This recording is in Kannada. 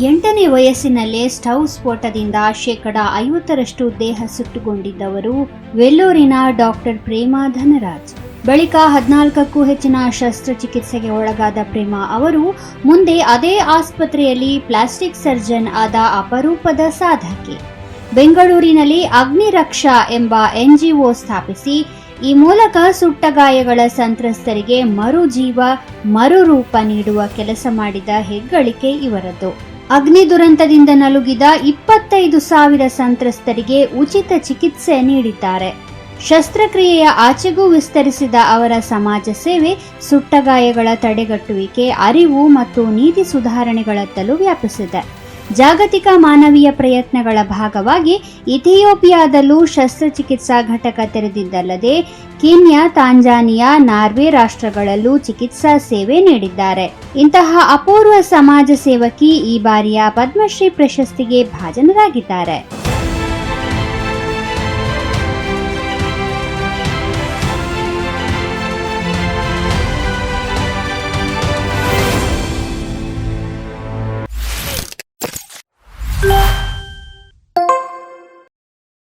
ಎಂಟನೇ ವಯಸ್ಸಿನಲ್ಲೇ ಸ್ಟವ್ ಸ್ಫೋಟದಿಂದ ಶೇಕಡ ಐವತ್ತರಷ್ಟು ದೇಹ ಸುಟ್ಟುಗೊಂಡಿದ್ದವರು ವೆಲ್ಲೂರಿನ ಡಾಕ್ಟರ್ ಪ್ರೇಮಾ ಧನರಾಜ್. ಬಳಿಕ ಹದಿನಾಲ್ಕಕ್ಕೂ ಹೆಚ್ಚಿನ ಶಸ್ತ್ರಚಿಕಿತ್ಸೆಗೆ ಒಳಗಾದ ಪ್ರೇಮಾ ಅವರು ಮುಂದೆ ಅದೇ ಆಸ್ಪತ್ರೆಯಲ್ಲಿ ಪ್ಲಾಸ್ಟಿಕ್ ಸರ್ಜನ್ ಆದ ಅಪರೂಪದ ಸಾಧಕಿ. ಬೆಂಗಳೂರಿನಲ್ಲಿ ಅಗ್ನಿರಕ್ಷಾ ಎಂಬ ಎನ್ಜಿಒ ಸ್ಥಾಪಿಸಿ, ಈ ಮೂಲಕ ಸುಟ್ಟ ಗಾಯಗಳ ಸಂತ್ರಸ್ತರಿಗೆ ಮರುಜೀವ, ಮರುರೂಪ ನೀಡುವ ಕೆಲಸ ಮಾಡಿದ ಹೆಗ್ಗಳಿಕೆ ಇವರದ್ದು. ಅಗ್ನಿ ದುರಂತದಿಂದ ನಲುಗಿದ ಇಪ್ಪತ್ತೈದು ಸಾವಿರ ಸಂತ್ರಸ್ತರಿಗೆ ಉಚಿತ ಚಿಕಿತ್ಸೆ ನೀಡಿದ್ದಾರೆ. ಶಸ್ತ್ರಕ್ರಿಯೆಯ ಆಚೆಗೂ ವಿಸ್ತರಿಸಿದ ಅವರ ಸಮಾಜ ಸೇವೆ ಸುಟ್ಟಗಾಯಗಳ ತಡೆಗಟ್ಟುವಿಕೆ, ಅರಿವು ಮತ್ತು ನೀತಿ ಸುಧಾರಣೆಗಳತ್ತಲೂ ವ್ಯಾಪಿಸಿದೆ. ಜಾಗತಿಕ ಮಾನವೀಯ ಪ್ರಯತ್ನಗಳ ಭಾಗವಾಗಿ ಇಥಿಯೋಪಿಯಾದಲ್ಲೂ ಶಸ್ತ್ರಚಿಕಿತ್ಸಾ ಘಟಕ ತೆರೆದಿದ್ದಲ್ಲದೆ ಕೀನ್ಯಾ, ತಾಂಜಾನಿಯಾ, ನಾರ್ವೆ ರಾಷ್ಟ್ರಗಳಲ್ಲೂ ಚಿಕಿತ್ಸಾ ಸೇವೆ ನೀಡಿದ್ದಾರೆ. ಇಂತಹ ಅಪೂರ್ವ ಸಮಾಜ ಸೇವಕಿ ಈ ಬಾರಿಯ ಪದ್ಮಶ್ರೀ ಪ್ರಶಸ್ತಿಗೆ ಭಾಜನರಾಗಿದ್ದಾರೆ. Bye.